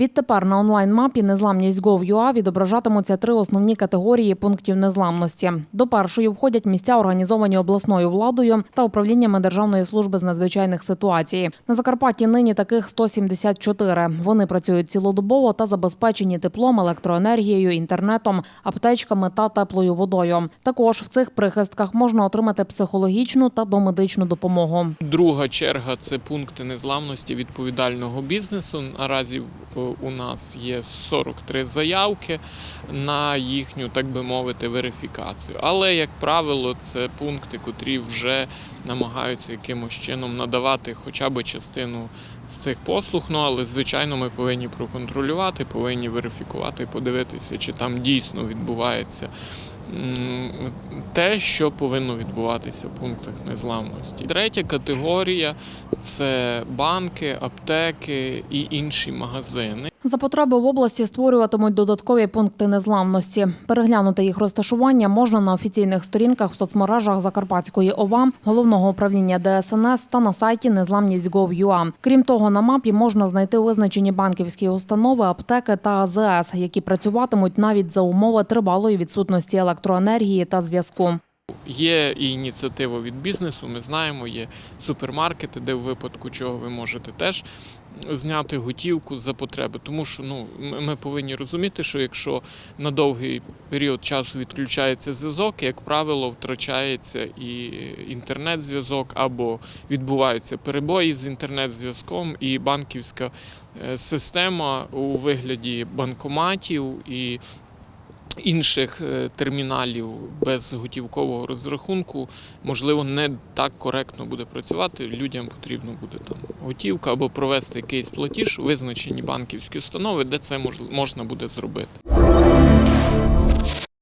Відтепер на онлайн-мапі незламність Gov.ua відображатимуться три основні категорії пунктів незламності. До першої входять місця, організовані обласною владою та управліннями Державної служби з надзвичайних ситуацій. На Закарпатті нині таких 174. Вони працюють цілодобово та забезпечені теплом, електроенергією, інтернетом, аптечками та теплою водою. Також в цих прихистках можна отримати психологічну та домедичну допомогу. Друга черга це пункти незламності відповідального бізнесу. Наразі е, у нас є 43 заявки на їхню, так би мовити, верифікацію. Але, як правило, це пункти, котрі вже намагаються якимось чином надавати хоча б частину з цих послуг. Ну але звичайно, ми повинні проконтролювати, повинні верифікувати, подивитися, чи там дійсно відбувається те, що повинно відбуватися в пунктах незламності. Третя категорія це банки, аптеки і інші магазини. За потреби в області створюватимуть додаткові пункти незламності. Переглянути їх розташування можна на офіційних сторінках в соцмережах Закарпатської ОВА, головного управління ДСНС та на сайті незламність.gov.ua. Крім того, на мапі можна знайти визначені банківські установи, аптеки та АЗС, які працюватимуть навіть за умови тривалої відсутності електроенергії та зв'язку. Є і ініціатива від бізнесу. Ми знаємо, є супермаркети, де в випадку чого ви можете теж зняти готівку за потреби. Тому що ну ми- повинні розуміти, що якщо на довгий період часу відключається зв'язок, як правило, втрачається і інтернет-зв'язок, або відбуваються перебої з інтернет-зв'язком, і банківська е, система у вигляді банкоматів і інших е, терміналів без готівкового розрахунку, можливо, не так коректно буде працювати. Людям потрібно буде там готівка або провести якийсь платіж визначені банківські установи, де це можна буде зробити.